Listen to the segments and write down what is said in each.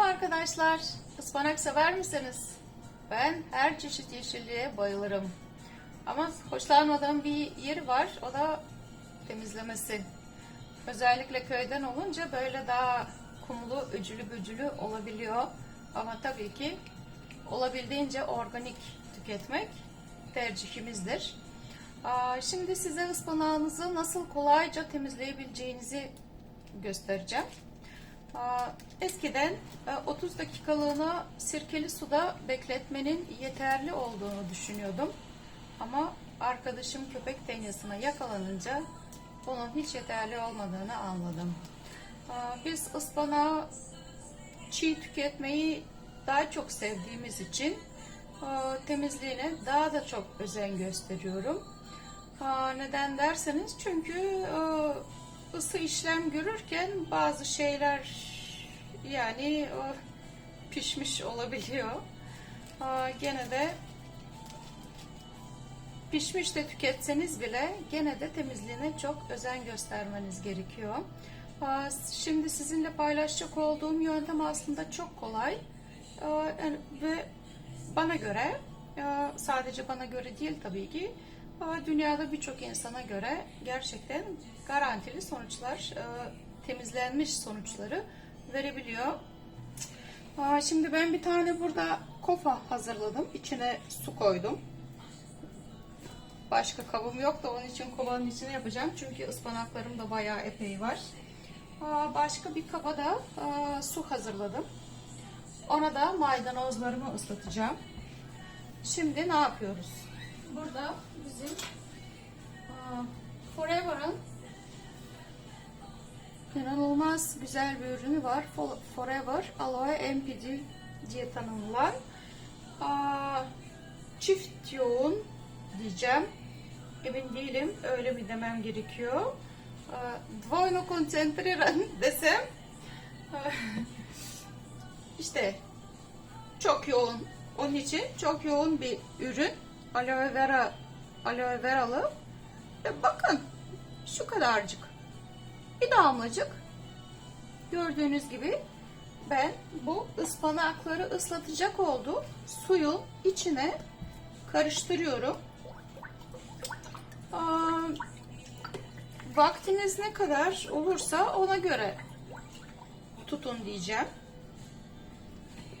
Merhaba arkadaşlar. Ispanak sever misiniz? Ben her çeşit yeşilliğe bayılırım. Ama hoşlanmadığım bir yeri var. O da temizlemesi. Özellikle köyden olunca böyle daha kumlu, öcülü böcülü olabiliyor. Ama tabii ki olabildiğince organik tüketmek tercihimizdir. Şimdi size ıspanağınızı nasıl kolayca temizleyebileceğinizi göstereceğim. Eskiden e, 30 dakikalığına sirkeli suda bekletmenin yeterli olduğunu düşünüyordum. Ama arkadaşım köpek tenyasına yakalanınca bunun hiç yeterli olmadığını anladım. Biz ıspanağı çiğ tüketmeyi daha çok sevdiğimiz için e, temizliğine daha da çok özen gösteriyorum. Neden derseniz çünkü e, ısı işlem görürken bazı şeyler yani pişmiş olabiliyor. Gene de pişmiş de tüketseniz bile gene de temizliğine çok özen göstermeniz gerekiyor. Şimdi sizinle paylaşacak olduğum yöntem aslında çok kolay ve bana göre sadece bana göre değil tabii ki dünyada birçok insana göre gerçekten garantili sonuçlar e, temizlenmiş sonuçları verebiliyor. Şimdi ben bir tane burada kofa hazırladım. İçine su koydum. Başka kabım yok da onun için kovanın içine yapacağım. Çünkü ıspanaklarım da bayağı epey var. Başka bir kaba da aa, su hazırladım. Ona da maydanozlarımı ıslatacağım. Şimdi ne yapıyoruz? Burada bizim aa, Forever'ın inanılmaz güzel bir ürünü var. Fo- Forever Aloe MPD diye tanımlanan çift yoğun diyeceğim. Emin değilim. Öyle mi demem gerekiyor. Aa, Dvojno koncentriran desem işte çok yoğun. Onun için çok yoğun bir ürün. Aloe vera aloe veralı. Ve bakın şu kadarcık. Bir damlacık. Gördüğünüz gibi ben bu ıspanakları ıslatacak oldu. Suyun içine karıştırıyorum. Vaktiniz ne kadar olursa ona göre tutun diyeceğim.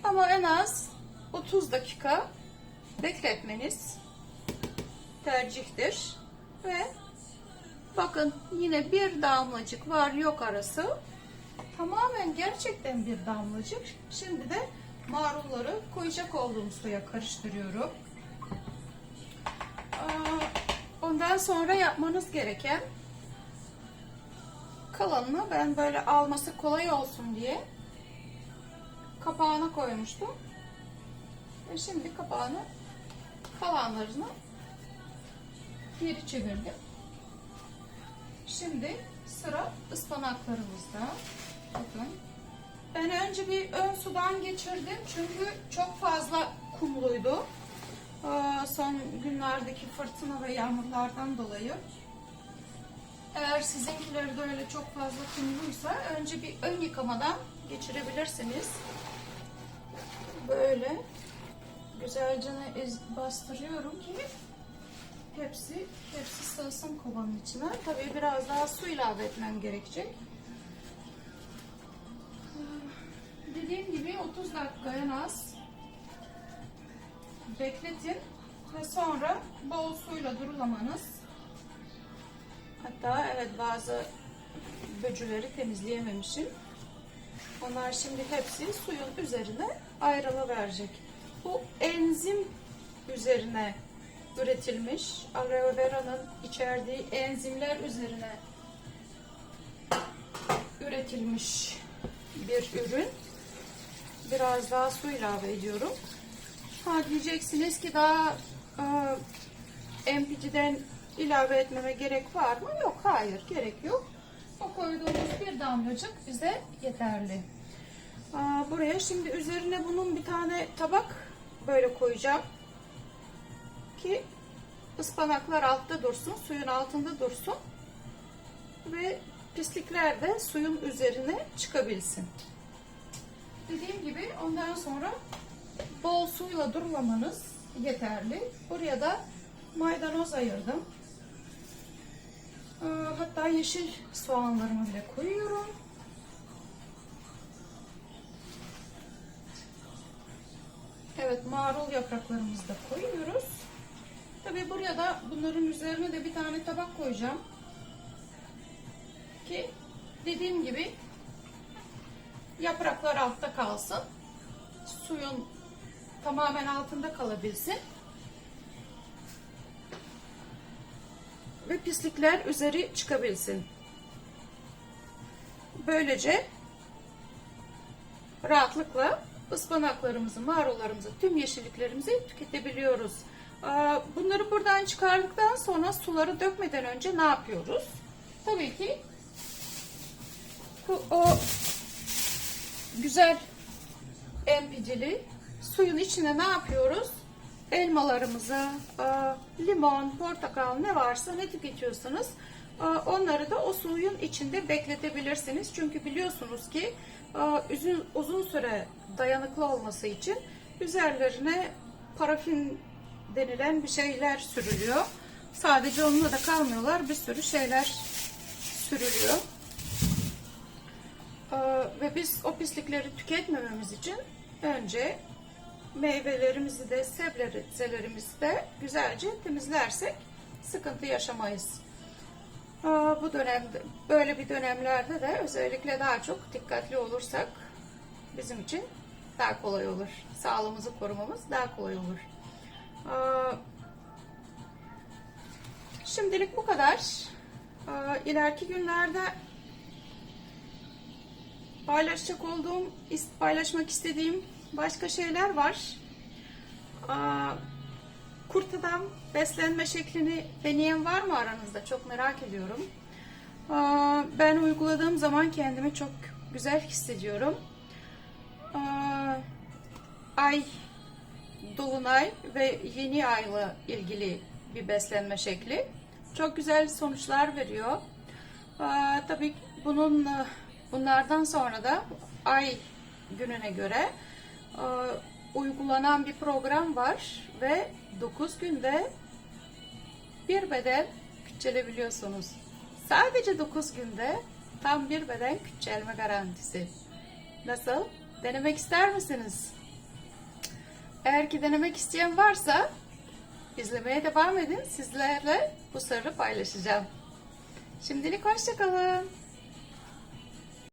Ama en az 30 dakika bekletmeniz tercihtir. Ve bakın yine bir damlacık var yok arası. Tamamen gerçekten bir damlacık. Şimdi de marulları koyacak olduğum suya karıştırıyorum. Ondan sonra yapmanız gereken kalanını ben böyle alması kolay olsun diye kapağına koymuştum. Ve şimdi kapağını kalanlarını geri çevirdim. Şimdi sıra ıspanaklarımızda. Bakın. Ben önce bir ön sudan geçirdim çünkü çok fazla kumluydu. Son günlerdeki fırtına ve yağmurlardan dolayı. Eğer sizinkileri de öyle çok fazla kumluysa önce bir ön yıkamadan geçirebilirsiniz. Böyle güzelce bastırıyorum ki hepsi hepsi sığsın kovanın içine. Tabii biraz daha su ilave etmem gerekecek. Ee, Dediğim gibi 30 dakika en az bekletin ve sonra bol suyla durulamanız hatta evet bazı böcüleri temizleyememişim. Onlar şimdi hepsi suyun üzerine ayrılıverecek. Bu enzim üzerine üretilmiş aloe vera'nın içerdiği enzimler üzerine üretilmiş bir ürün. Biraz daha su ilave ediyorum. Ha diyeceksiniz ki daha e, MPG'den ilave etmeme gerek var mı? Yok hayır gerek yok. O koyduğumuz bir damlacık bize yeterli. Aa, buraya şimdi üzerine bunun bir tane tabak böyle koyacağım. Ki ıspanaklar altta dursun, suyun altında dursun. Ve pislikler de suyun üzerine çıkabilsin. Dediğim gibi. Ondan sonra bol suyla durulamanız yeterli. Buraya da maydanoz ayırdım. Ee, Hatta yeşil soğanlarımı bile koyuyorum. Evet marul yapraklarımızı da koyuyoruz. Tabii buraya da bunların üzerine de bir tane tabak koyacağım. Ki dediğim gibi yapraklar altta kalsın. Suyun tamamen altında kalabilsin. Ve pislikler üzeri çıkabilsin. Böylece rahatlıkla ıspanaklarımızı, marullarımızı, tüm yeşilliklerimizi tüketebiliyoruz. Aa, Bunları buradan çıkardıktan sonra suları dökmeden önce ne yapıyoruz? Tabii ki o güzel empicili suyun içine ne yapıyoruz? Elmalarımızı, aa, limon, portakal ne varsa ne tüketiyorsanız aa, onları da o suyun içinde bekletebilirsiniz. Çünkü biliyorsunuz ki uzun, uzun süre dayanıklı olması için üzerlerine parafin denilen bir şeyler sürülüyor. Sadece onunla da kalmıyorlar. Bir sürü şeyler sürülüyor. Ee, ve biz o pislikleri tüketmememiz için önce meyvelerimizi de sebzelerimizi de güzelce temizlersek sıkıntı yaşamayız. Ee, bu dönemde böyle bir dönemlerde de özellikle daha çok dikkatli olursak bizim için daha kolay olur. Sağlığımızı korumamız daha kolay olur. Ee, Şimdilik bu kadar. Ee, İleriki günlerde paylaşacak olduğum, paylaşmak istediğim başka şeyler var. Aa, Kurt adam beslenme şeklini deneyen var mı aranızda? Çok merak ediyorum. Ben uyguladığım zaman kendimi çok güzel hissediyorum. Ay, dolunay ve yeni ayla ilgili bir beslenme şekli. Çok güzel sonuçlar veriyor. Tabii bunun e, bunlardan sonra da ay gününe göre e, uygulanan bir program var ve 9 günde bir beden küçülebiliyorsunuz. Sadece 9 günde tam bir beden küçülme garantisi. Nasıl? Denemek ister misiniz? Eğer ki denemek isteyen varsa izlemeye devam edin. Sizlerle bu sırrı paylaşacağım. Şimdilik hoşçakalın.